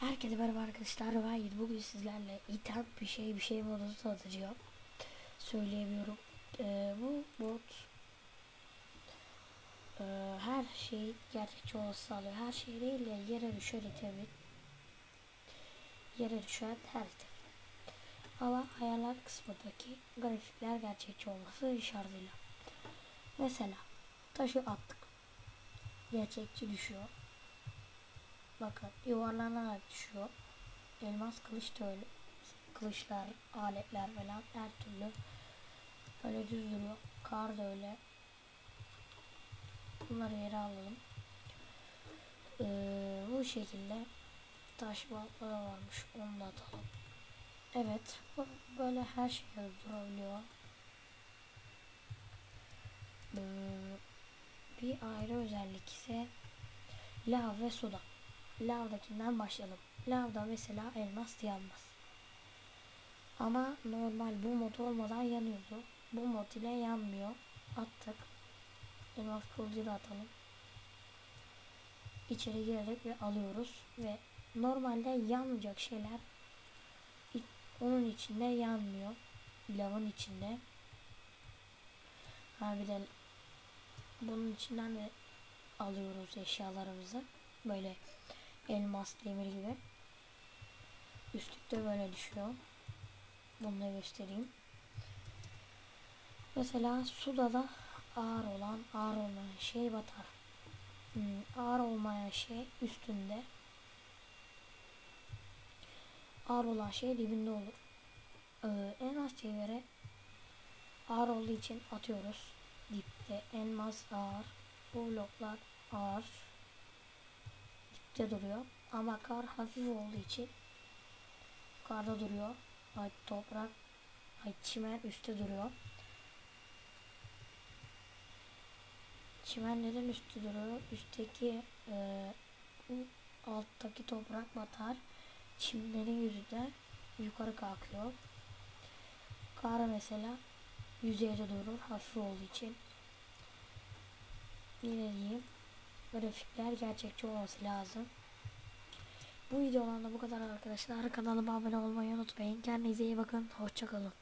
Herkese merhaba arkadaşlar. Ben bugün sizlerle item bir şey bir şey modu tanıtacağım. Söyleyemiyorum. Ee, bu bot e, her şey gerçekçi olması sağlıyor. Her şey değil de yere düşen itemi yere düşen her item. Ama ayarlar kısmındaki grafikler gerçekçi olması şartıyla. Mesela taşı attık. Gerçekçi düşüyor. Bakın yuvarlanarak düşüyor. Elmas kılıç da öyle. Kılıçlar, aletler falan her türlü böyle düz duruyor. Kar da öyle. Bunları yere alalım. Ee, bu şekilde taş balkları varmış. Onu da atalım. Evet. Böyle her şey durabiliyor. Ee, bir ayrı özellik ise lav ve suda. Lavdakinden başlayalım. Lavda mesela elmas yanmaz. Ama normal bu mod olmadan yanıyordu. Bu mod ile yanmıyor. Attık. Elmas kılıcı da atalım. İçeri girerek ve alıyoruz. Ve normalde yanmayacak şeyler onun içinde yanmıyor. Lavın içinde. Ha bir de bunun içinden de alıyoruz eşyalarımızı. Böyle elmas demir gibi. Üstlükte böyle düşüyor. Bunu da göstereyim. Mesela suda da ağır olan, ağır olmayan şey batar. Hmm, ağır olmayan şey üstünde. Ağır olan şey dibinde olur. Ee, en az çevre ağır olduğu için atıyoruz. Dipte elmas ağır. Bu bloklar ağır dipte duruyor. Ama kar hafif olduğu için karda duruyor. Ay toprak, ay çimen üstte duruyor. Çimen neden üstte duruyor? Üstteki e, alttaki toprak batar. Çimlerin yüzü de yukarı kalkıyor. Kar mesela yüzeyde durur hafif olduğu için. Yine diyeyim grafikler gerçekçi olması lazım. Bu videolarda bu kadar arkadaşlar. Kanalıma abone olmayı unutmayın. Kendinize iyi bakın. Hoşçakalın.